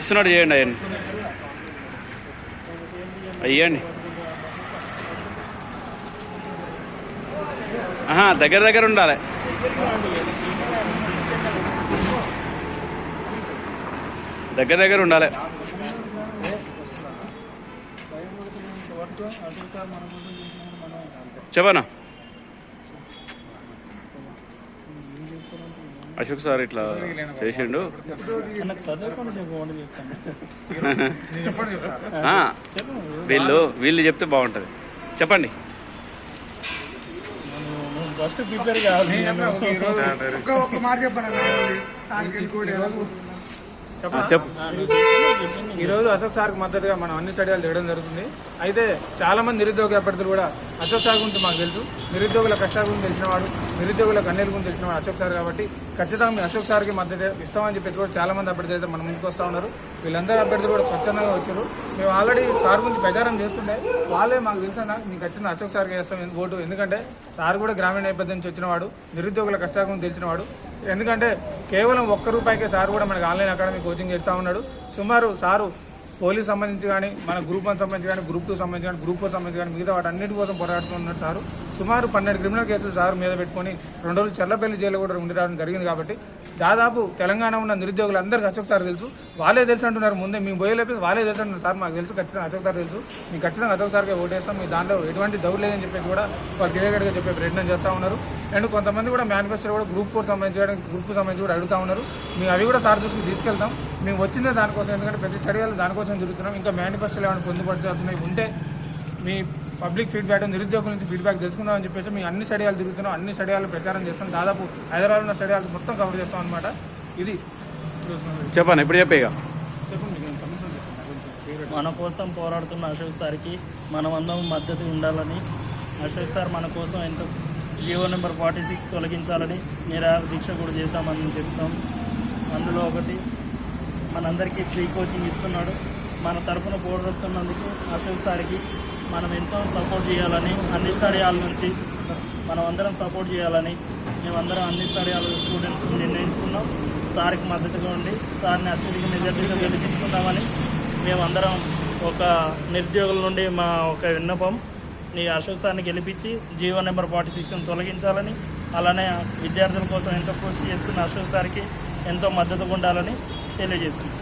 ఇస్తున్నాడు చేయండి అయ్యండి అయ్యండి. ఆహా దగ్గర దగ్గర ఉండాలి. దగ్గర దగ్గర ఉండాలి. చెప్పనా? అశోక్ సార్ ఇట్లా చేసిండు. వీళ్ళు వీళ్ళు చెప్తే బాగుంటుంది. చెప్పండి. ఫస్ట్ ప్రిపేర్ కావాలి చెప్పు. ఈ రోజు అశోక్ సార్కి మద్దతుగా మనం అన్ని స్టడియాలు చేయడం జరుగుతుంది. అయితే చాలా మంది నిరుద్యోగ అభ్యర్థులు కూడా అశోక్ సార్ గురించి మాకు తెలుసు. నిరుద్యోగుల కష్టాల గురించి తెలిసినవాడు నిరుద్యోగుల కన్నీళ్ళ గురించి తెలిసినవాడు అశోక్ సార్ కాబట్టి ఖచ్చితంగా మీ అశోక్ సార్కి మద్దతు ఇస్తామని చెప్పి కూడా చాలా మంది అభ్యర్థులు అయితే మన ముందుకు వస్తూ ఉన్నారు. వీళ్ళందరూ అభ్యర్థులు కూడా స్వచ్ఛందంగా వచ్చారు. మేము ఆల్రెడీ సార్ గురించి ప్రచారం చేస్తుండే. వాళ్ళే మాకు తెలుసన్నా మీకు ఖచ్చితంగా అశోక్ సార్కి వేస్తాం ఓటు. ఎందుకంటే సార్ కూడా గ్రామీణ నేపథ్యం నుంచి వచ్చినవాడు నిరుద్యోగుల కష్టాల గురించి తెలిసినవాడు. ఎందుకంటే కేవలం ఒక్క రూపాయికే సార్ కూడా మనకి ఆన్లైన్ అకాడమీ కోచింగ్ చేస్తూ ఉన్నాడు. సుమారు సారు పోలీస్ సంబంధించి కానీ మన గ్రూప్ వన్ సంబంధించి కానీ గ్రూప్ టూ సంబంధించి కానీ గ్రూప్ ఫోర్ సంబంధించి కానీ మిగతా వాటి అన్నిటి కోసం పోరాడుతున్నాడు సారు. సుమారు పన్నెండు క్రిమినల్ కేసులు సార్ మీద పెట్టుకొని రెండు రోజులు చెల్లపల్లి జైలు కూడా ఉండి రావడం జరిగింది కాబట్టి దాదాపు తెలంగాణ ఉన్న నిరుద్యోగులు అందరికీ అశోక్ సార్ తెలుసు. వాళ్ళే తెలుసు అంటున్నారు. ముందే మేము లేకపోతే వాళ్ళే తెలుసు అంటున్నారు. సార్ మాకు తెలుసు ఖచ్చితంగా అశోక్ సార్ తెలుసు. మీకు ఖచ్చితంగా అశోక్ సార్కే ఓటేస్తాం. మీ దాంట్లో ఎటువంటి డౌట్ లేదని చెప్పేసి కూడా వాళ్ళు క్లియర్గా చెప్పే ప్రయత్నం చేస్తూ ఉన్నారు. అండ్ కొంతమంది కూడా మేనిఫెస్టో కూడా గ్రూప్ ఫోర్ సంబంధించి గ్రూప్ సంబంధించి కూడా అడుగుతూ ఉన్నారు. మేము అవి కూడా సార్ దృష్టికి తీసుకెళ్తాం. మేము వచ్చిందే దానికోసం ఎందుకంటే ప్రతి స్టడీ దానికోసం జరుగుతున్నాం ఇంకా మేనిఫెస్టోలు ఏమైనా పొందుపరచాల్సినవి ఉంటే మీ పబ్లిక్ ఫీడ్బ్యాక్ నిరుద్యోగుల నుంచి ఫీడ్బ్యాక్ తెలుసుకుందాం అని చెప్పేసి మేము అన్ని స్టడియాలు తిరుగుతున్నాం అన్ని స్టడియాలు ప్రచారం చేస్తాం దాదాపు హైదరాబాద్ ఉన్న స్టడియాలు మొత్తం కవర్ చేస్తాం అనమాట ఇది చెప్పండి ఇప్పుడు చెప్పే. మన కోసం పోరాడుతున్న అశోక్ సార్కి మనమందరం మద్దతు ఉండాలని అశోక్ సార్ మన కోసం ఎంతో జీవో నెంబర్ ఫార్టీ సిక్స్ తొలగించాలని నిరాహార దీక్ష కూడా చేద్దామని చెప్తాం. అందులో ఒకటి మనందరికీ ఫ్రీ కోచింగ్ ఇస్తున్నాడు. మన తరపున పోరాడుతున్నందుకు అశోక్ సార్కి మనం ఎంతో సపోర్ట్ చేయాలని అన్ని స్టడియాల నుంచి మనం అందరం సపోర్ట్ చేయాలని మేమందరం అన్ని స్టడియాల స్టూడెంట్స్ నిర్ణయించుకున్నాం. సార్కి మద్దతుగా ఉండి సార్ని అత్యధిక మెజార్టీగా గెలిపించుకుందామని మేమందరం ఒక నిరుద్యోగుల నుండి మా ఒక విన్నపం. నీ అశోక్ సార్ని గెలిపించి జీవో నెంబర్ ఫార్టీ సిక్స్ని తొలగించాలని అలానే విద్యార్థుల కోసం ఎంతో కృషి చేస్తున్న అశోక్ సార్కి ఎంతో మద్దతుగా ఉండాలని తెలియజేస్తుంది